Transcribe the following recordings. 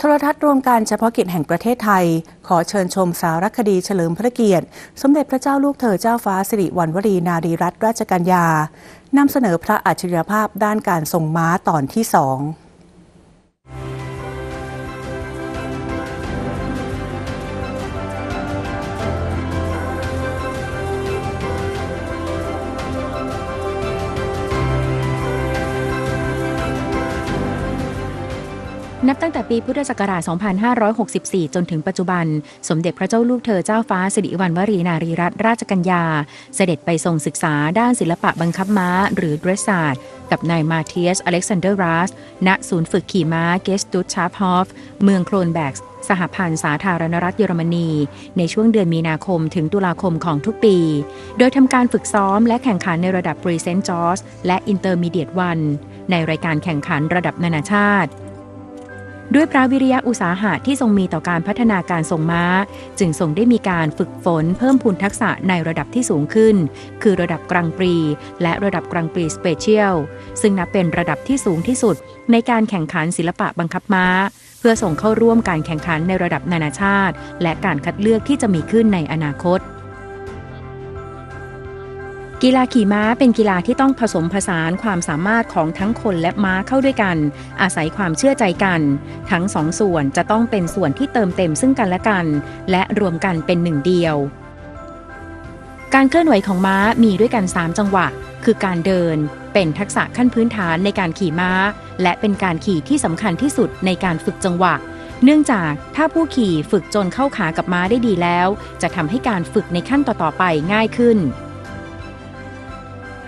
โทรทัศน์รวมการเฉพาะกิจแห่งประเทศไทย ขอเชิญชมสารคดีเฉลิมพระเกียรติ สมเด็จพระเจ้าลูกเธอเจ้าฟ้าสิริวัณวรีนารีรัตนราชกัญญานำเสนอพระอัจฉริยภาพด้านการทรงม้าตอนที่สอง นับตั้งแต่ปีพุทธศักราช 2564 จนถึงปัจจุบัน สมเด็จพระเจ้าลูกเธอเจ้าฟ้าสิริวัณวรีนารีรัตนราชกัญญา เสด็จไปทรงศึกษาด้านศิลปะบังคับม้า หรือเดรสซาร์กับนายมาเทียสอเล็กซานเดอร์รัส ณ ศูนย์ฝึกขี่ม้าเกสตุชาร์พฮอฟ เมืองโครนแบกสหพันธ์สาธารณรัฐเยอรมนี ในช่วงเดือนมีนาคมถึงตุลาคมของทุกปี โดยทำการฝึกซ้อมและแข่งขันในระดับ p r e s e n t George และ Intermediate 1ในรายการแข่งขันระดับนานาชาติ ด้วยพระวิริยะอุตสาหะที่ทรงมีต่อการพัฒนาการทรงม้า จึงทรงได้มีการฝึกฝนเพิ่มพูนทักษะในระดับที่สูงขึ้น คือระดับกรังปรี และระดับกรังปรีสเปเชียล ซึ่งนับเป็นระดับที่สูงที่สุด ในการแข่งขันศิลปะบังคับม้า เพื่อส่งเข้าร่วมการแข่งขันในระดับนานาชาติ และการคัดเลือกที่จะมีขึ้นในอนาคต กีฬาขี่ม้าเป็นกีฬาที่ต้องผสมผสานความสามารถของทั้งคนและม้าเข้าด้วยกัน อาศัยความเชื่อใจกัน ทั้งสองส่วนจะต้องเป็นส่วนที่เติมเต็มซึ่งกันและกัน และรวมกันเป็นหนึ่งเดียว การเคลื่อนไหวของม้ามีด้วยกัน 3 จังหวะ คือการเดิน เป็นทักษะขั้นพื้นฐานในการขี่ม้า และเป็นการขี่ที่สำคัญที่สุดในการฝึกจังหวะเนื่องจากถ้าผู้ขี่ฝึกจนเข้าขากับม้าได้ดีแล้ว จะทำให้การฝึกในขั้นต่อๆไปง่ายขึ้น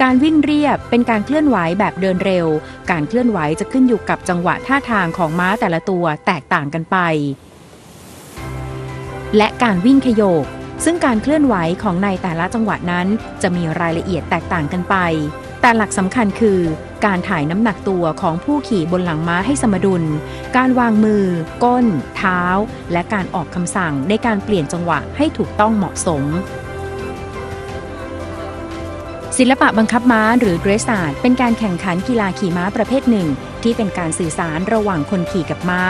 การวิ่งเรียบเป็นการเคลื่อนไหวแบบเดินเร็ว การเคลื่อนไหวจะขึ้นอยู่กับจังหวะท่าทางของม้าแต่ละตัวแตกต่างกันไป และการวิ่งขยโยก ซึ่งการเคลื่อนไหวของในแต่ละจังหวะนั้น จะมีรายละเอียดแตกต่างกันไป แต่หลักสำคัญคือ การถ่ายน้ำหนักตัวของผู้ขี่บนหลังม้าให้สมดุล การวางมือ ก้น เท้า และการออกคำสั่งในการเปลี่ยนจังหวะให้ถูกต้องเหมาะสม ศิลปะบังคับม้าหรือเดรสซาร์ดเป็นการแข่งขันกีฬาขี่ม้าประเภทหนึ่ง ที่เป็นการสื่อสารระหว่างคนขี่กับม้า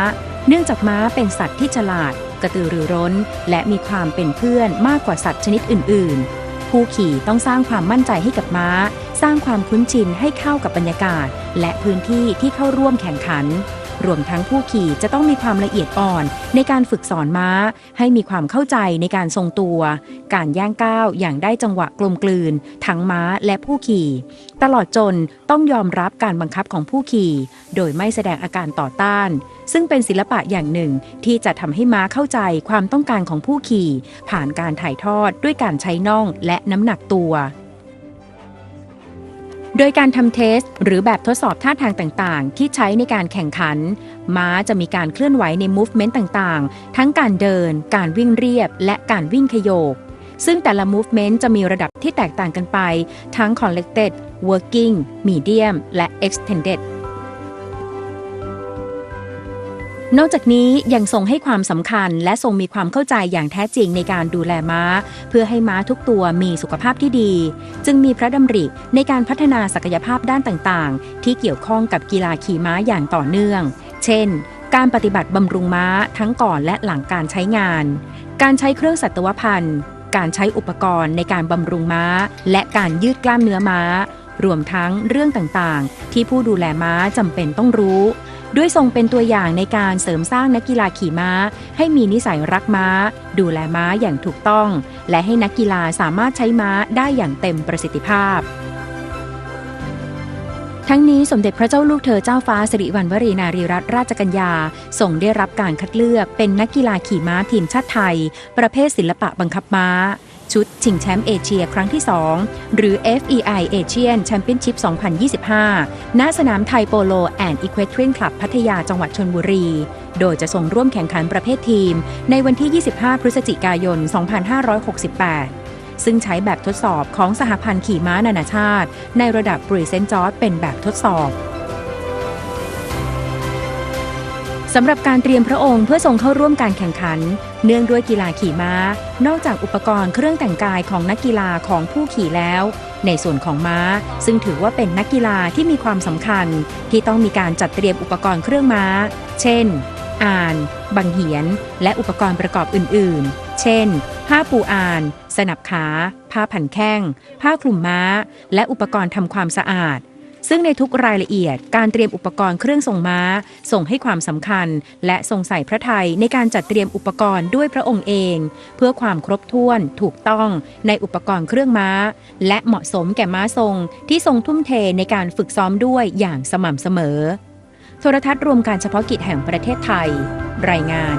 เนื่องจากม้าเป็นสัตว์ที่ฉลาด กระตือรือร้น และมีความเป็นเพื่อนมากกว่าสัตว์ชนิดอื่น ๆ ผู้ขี่ต้องสร้างความมั่นใจให้กับม้า สร้างความคุ้นชินให้เข้ากับบรรยากาศ และพื้นที่ที่เข้าร่วมแข่งขัน รวมทั้งผู้ขี่จะต้องมีความละเอียดอ่อน ในการฝึกสอนม้า ให้มีความเข้าใจในการทรงตัว การย่างก้าวอย่างได้จังหวะกลมกลืน ทั้งม้าและผู้ขี่ ตลอดจนต้องยอมรับการบังคับของผู้ขี่ โดยไม่แสดงอาการต่อต้าน ซึ่งเป็นศิลปะอย่างหนึ่งที่จะทำให้ม้าเข้าใจความต้องการของผู้ขี่ ผ่านการถ่ายทอดด้วยการใช้น่องและน้ำหนักตัว โดยการทำเทส หรือแบบทดสอบท่าทางต่างๆ ที่ใช้ในการแข่งขัน ม้าจะมีการเคลื่อนไหวใน movement ต่างๆ ทั้งการเดิน การวิ่งเรียบ และการวิ่งขยโยก ซึ่งแต่ละ movement จะมีระดับที่แตกต่างกันไป ทั้ง collected working medium และ extended นอกจากนี้ยังทรงให้ความสำคัญ และทรงมีความเข้าใจอย่างแท้จริงในการดูแลม้า เพื่อให้ม้าทุกตัวมีสุขภาพที่ดี จึงมีพระดำริในการพัฒนาศักยภาพด้านต่างๆ ที่เกี่ยวข้องกับกีฬาขี่ม้าอย่างต่อเนื่อง เช่น การปฏิบัติบำรุงม้าทั้งก่อนและหลังการใช้งาน การใช้เครื่องสัตวพันธ์การใช้อุปกรณ์ในการบำรุงม้า และการยืดกล้ามเนื้อม้า รวมทั้งเรื่องต่างๆ ที่ผู้ดูแลม้าจำเป็นต้องรู้ ด้วยทรงเป็นตัวอย่างในการเสริมสร้างนักกีฬาขี่ม้า ให้มีนิสัยรักม้า ดูแลม้าอย่างถูกต้อง และให้นักกีฬาสามารถใช้ม้าได้อย่างเต็มประสิทธิภาพทั้งนี้สมเด็จพระเจ้าลูกเธอเจ้าฟ้าสิริวัณวรีนารีรัตนราชกัญญาส่งได้รับการคัดเลือกเป็นนักกีฬาขี่ม้าทีมชาติไทย ประเภทศิลปะบังคับม้า ชุดชิงแชมป์เอเชียครั้งที่ 2 หรือ FEI Asian Championship 2025 ณ สนามไทยโปโลแอนด์อีคว t ทรีนคลับพัทยาจังหวัดชนบุรี โดยจะส่งร่วมแข่งขันประเภททีม ในวันที่ 25 พฤศจิกายน 2568 ซึ่งใช้แบบทดสอบของสหพันธ์ขี่ม้านานาชาติ ในระดับ p r e s e n t George เป็นแบบทดสอบ สำหรับการเตรียมพระองค์เพื่อทรงเข้าร่วมการแข่งขัน เนื่องด้วยกีฬาขี่ม้า นอกจากอุปกรณ์เครื่องแต่งกายของนักกีฬาของผู้ขี่แล้ว ในส่วนของม้า ซึ่งถือว่าเป็นนักกีฬาที่มีความสำคัญ ที่ต้องมีการจัดเตรียมอุปกรณ์เครื่องม้า เช่น อ่าน บังเหียน และอุปกรณ์ประกอบอื่น ๆ เช่น ผ้าปูอ่าน สนับขา ผ้าผันแข้ง ผ้าคลุมม้า และอุปกรณ์ทำความสะอาด ซึ่งในทุกรายละเอียดการเตรียมอุปกรณ์เครื่องทรงม้า ส่งให้ความสำคัญ และทรงใส่พระไทยในการจัดเตรียมอุปกรณ์ด้วยพระองค์เอง เพื่อความครบถ้วน ถูกต้องในอุปกรณ์เครื่องม้า และเหมาะสมแก่ม้าทรง ที่ทรงทุ่มเทในการฝึกซ้อมด้วยอย่างสม่ำเสมอ โทรทัศน์รวมการเฉพาะกิจแห่งประเทศไทย รายงาน